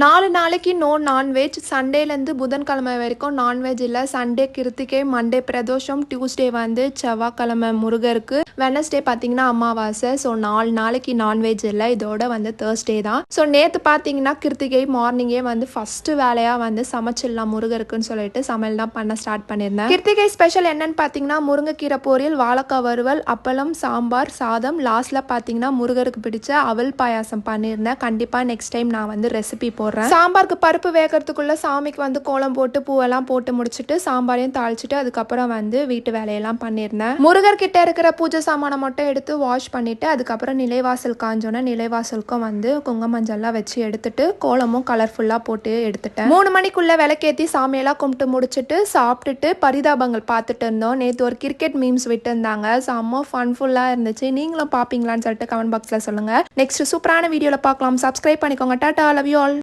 நாலு நாளைக்கு no non veg சண்டேலேருந்து புதன்கிழமை வரைக்கும் நான்வெஜ் இல்லை. Sunday Krittika Monday Pradosham Tuesday வந்து செவ்வாய்க்கிழமை முருகருக்கு. வெனஸ்டே பார்த்தீங்கன்னா அமாவாசை. ஸோ நாலு நாளைக்கு நான்வெஜ் இல்லை. இதோட வந்து தேர்ஸ்டே தான். ஸோ நேற்று பார்த்தீங்கன்னா கிருத்திகை மார்னிங்கே வந்து ஃபஸ்ட்டு வேலையாக வந்து சமைச்சிடலாம் முருகருக்குன்னு சொல்லிட்டு சமையல் தான் பண்ண ஸ்டார்ட் பண்ணியிருந்தேன். கிருத்திகை ஸ்பெஷல் என்னன்னு பார்த்தீங்கன்னா முருங்கைக்கீரை பொரியல் வாழைக்காய் வறுவல் அப்பளம் சாம்பார் சாதம். லாஸ்ட்டில் பார்த்தீங்கன்னா முருகருக்கு பிடிச்ச அவல் பாயாசம் பண்ணியிருந்தேன். கண்டிப்பாக நெக்ஸ்ட் டைம் நான் வந்து ரெசிபி போடுறேன். சாம்பாருக்கு பருப்பு வேகிறதுக்குள்ள சாமிக்கு வந்து கோலம் போட்டு பூவெல்லாம் போட்டு முடிச்சுட்டு சாம்பாரையும் தாளிச்சுட்டு அதுக்கப்புறம் வந்து வீட்டு வேலையெல்லாம் பண்ணியிருந்தேன். முருகர் கிட்ட இருக்கிற பூஜை சாமானை மட்டும் எடுத்து வாஷ் பண்ணிட்டு அதுக்கப்புறம் நிலைவாசல் காஞ்சோன்னே நிலைவாசலுக்கும் வந்து குங்கும மஞ்சள்லாம் வச்சு எடுத்துட்டு கோலமும் கலர்ஃபுல்லாக போட்டு எடுத்துட்டேன். மூணு மணிக்குள்ள விளக்கேற்றி சாமியெல்லாம் கும்பிட்டு முடிச்சுட்டு சாப்பிட்டுட்டு பரிதாபங்கள் பார்த்துட்டு இருந்தோம். நேற்று ஒரு கிரிக்கெட் மீம்ஸ் விட்டுருந்தாங்க. செம்ம ஃபன்ஃபுல்லாக இருந்துச்சு. நீங்களும் பார்ப்பீங்களான்னு சொல்லிட்டு கமெண்ட் பாக்ஸில் சொல்லுங்கள் நெக்ஸ்ட் சூப்பரான வீடியோவில் பார்க்கலாம். சப்ஸ்கிரைப் பண்ணிக்கோங்க. Tata love you all